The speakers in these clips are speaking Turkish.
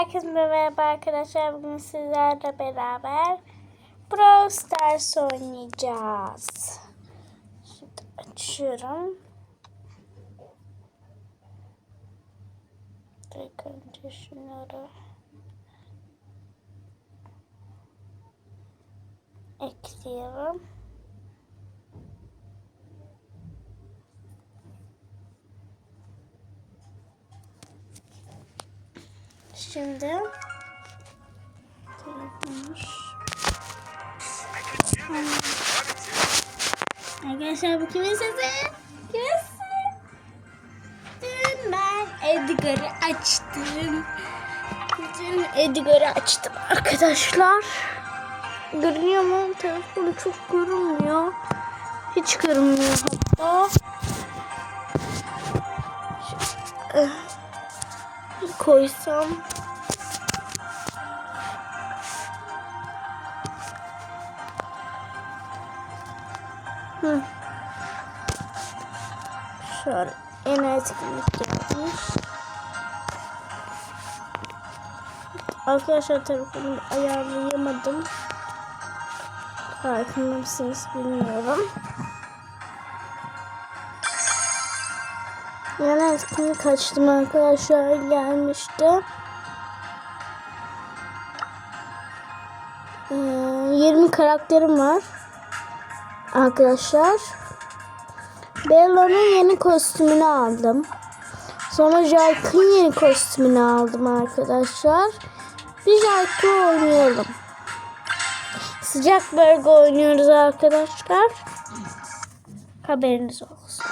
Herkese merhaba arkadaşlar. Bugün sizlerle beraber Brawl Stars oynayacağız. Şimdi açıyorum. İlk önce şunları ekliyorum. Şimdi. Arkadaşlar bu kimin sesi? Kimin sesi? Ben Edgar'ı açtım. Dün Edgar'ı açtım arkadaşlar. Görünüyor mu? Telefonu çok görünmüyor. Hiç görünmüyor hatta. Şu- koysam Hı. Şöyle en etkinlik gelmiş. Arkadaşlar telefonu ayarlayamadım. Farkında mısınız bilmiyorum. Yani etkinlik açtım arkadaşlar gelmişti. Ee, 20 karakterim var. Arkadaşlar. Bella'nın yeni kostümünü aldım. Sonra Jark'ın yeni kostümünü aldım arkadaşlar. Bir Jark'ı oynayalım. Sıcak bölge oynuyoruz arkadaşlar. Haberiniz olsun.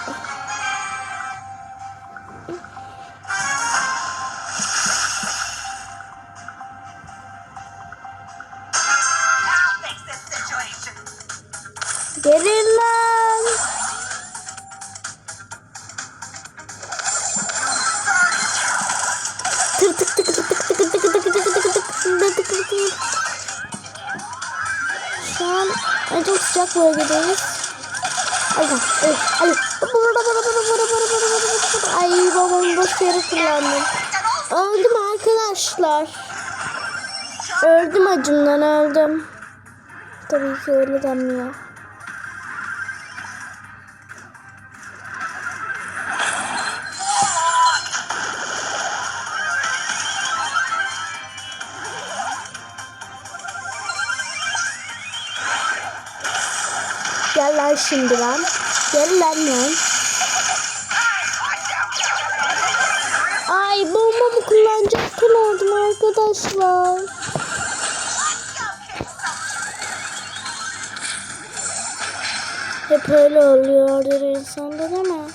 Gelin lan. Tık tık tık tık tık tık tık tık tık tık tık tık tık. Tık tık. Şu an en çok sıcak bölgedeyiz. Allah, ay, ay. Burada, burada, burada, burada, burada, burada, burada. Ay babam boş yere kullandım. Öldüm arkadaşlar. Öldüm acımdan öldüm. Tabii ki öyle denmiyor. Şimdi lan. Gel lan lan. Ay bombamı kullanacakken oldum arkadaşlar. Hep öyle oluyordur insanda değil mi?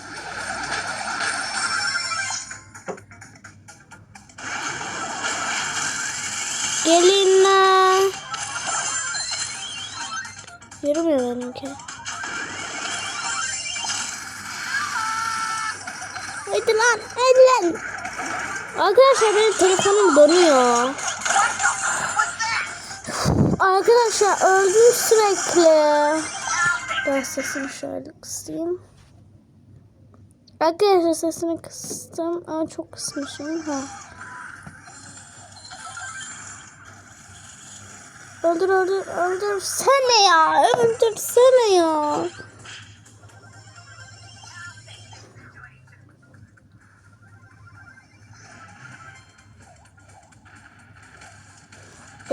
Gelin lan. Yürümüyor benimki. Hadi lan, hadi lan. Arkadaşlar benim telefonum donuyor. Arkadaşlar öldüm sürekli. Ben sesini şöyle kısayım. Arkadaşlar sesini kıstım ama çok kısmışım. Ha. Öldür öldür öldürsene ya. Öldürsene ya.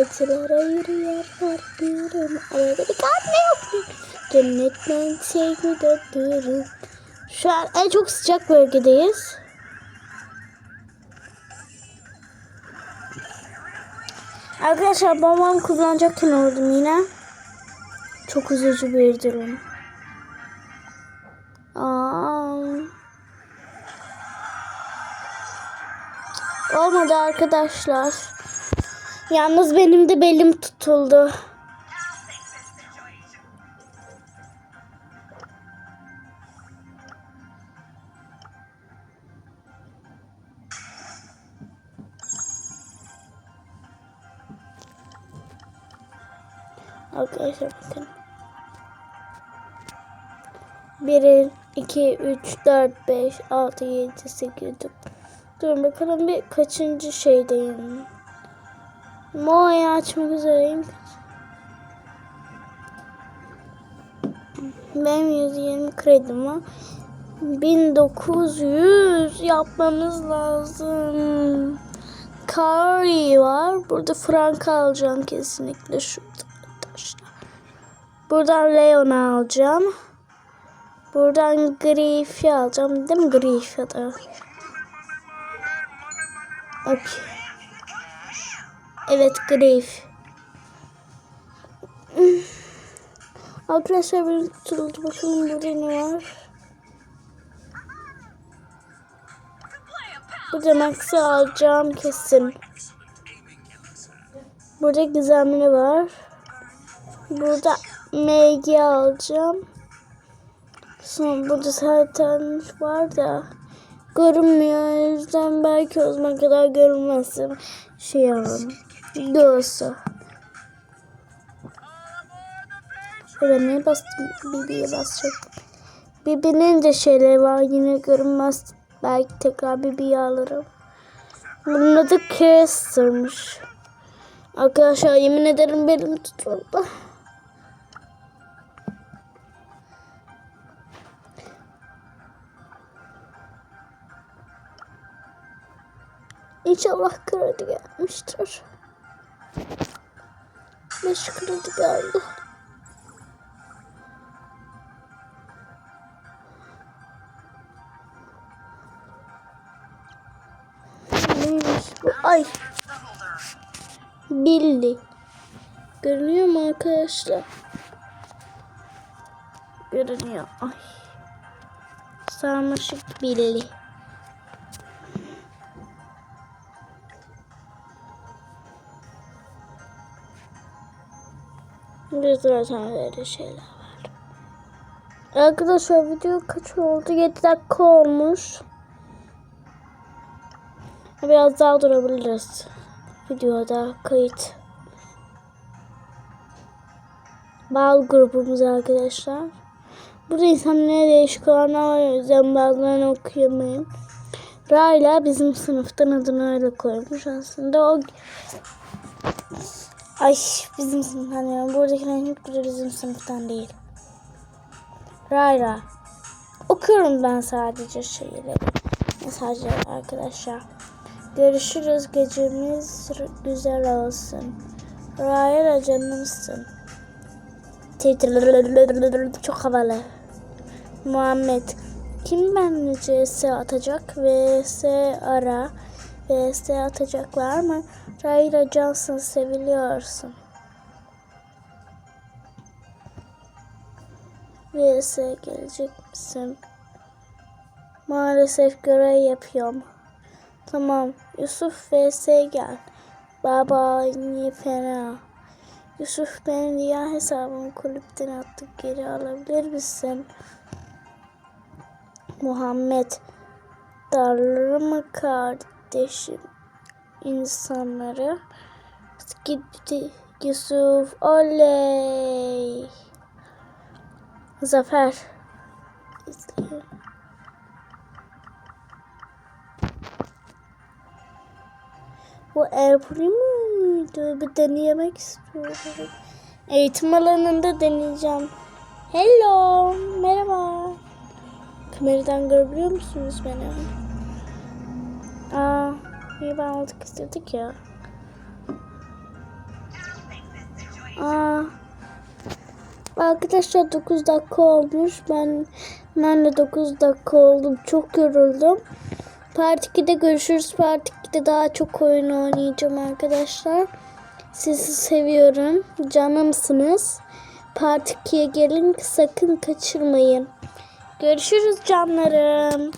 Acılara yürüyor korkmuyorum Arada bir kalp yok Cennetten sevgide durur Şu an en çok sıcak bölgedeyiz. Arkadaşlar babam kullanacakken oldum yine. Çok üzücü bir durum. Aa. Olmadı arkadaşlar Yalnız benim de belim tutuldu. Arkadaşlar bakın. 1, 2, 3, 4, 5, 6, 7, 8, 9. Durun bakalım bir kaçıncı şeydeyim. Moa'yı açmak üzereyim. Benim 120 kredim var. 1900 yapmamız lazım. Kari var. Burada frank alacağım kesinlikle şurada arkadaşlar. Buradan Leon'u alacağım. Buradan Griff'i alacağım. Değil mi Griff ya da? Okey. Evet Griff. Arkadaşlar benim tutuldu. Bakalım burada ne var. Burada Max'i alacağım kesin. Burada gizemli var. Burada MG alacağım. Sonra burada zaten var da görünmüyor. O yüzden belki o zaman kadar görünmezse şey alalım. Evet neye bastım? BB'ye basacak. BB'nin de şeyleri var yine görünmez. Belki tekrar BB'yi alırım. Bunun adı Caster'mış. Arkadaşlar yemin ederim benim tutuldu. İnşallah kredi gelmiştir. Beş kredi geldi. Neymiş? Ay Billy. Görünüyor mu arkadaşlar? Görünüyor. Ay. Sarmaşık Billy. Burada zaten böyle şeyler var. Arkadaşlar video kaç oldu? 7 dakika olmuş. Biraz daha durabiliriz. Videoda kayıt. Bağlı grubumuz arkadaşlar. Burada insanlara değişik olanlar var. O yüzden bazılarını okuyamayayım. Rayla bizim sınıftan adını öyle koymuş aslında. O Ay bizim sınıftan diyorum. Buradakilerin hiçbiri bizim sınıftan değil. Rayla. Okuyorum ben sadece şeyleri. Mesajları arkadaşlar. Görüşürüz. Gecemiz güzel olsun. Rayla canımsın. Çok havalı. Muhammed. Kim benimle CS atacak? VS ara. VS atacaklar mı? Rayla Johnson seviliyorsun. VS gelecek misin? Maalesef görev yapıyorum. Tamam. Yusuf vs gel. Baba niye fena? Yusuf benim diğer hesabımı kulüpten attık geri alabilir misin? Muhammed darlama kardeşim insanları gitti Yusuf oley Zafer İzleyelim. Bu Erpuri muydu? Bir deneyemek istiyorum. Eğitim alanında deneyeceğim. Hello. Merhaba. Kameradan görebiliyor musunuz beni? Aa, iyi ben aldık istedik ya. Aa, arkadaşlar 9 dakika olmuş. Ben ben de 9 dakika oldum. Çok yoruldum. Part 2'de görüşürüz. Part 2'de daha çok oyun oynayacağım arkadaşlar. Sizi seviyorum. Canımsınız. Part 2'ye gelin sakın kaçırmayın. Görüşürüz canlarım.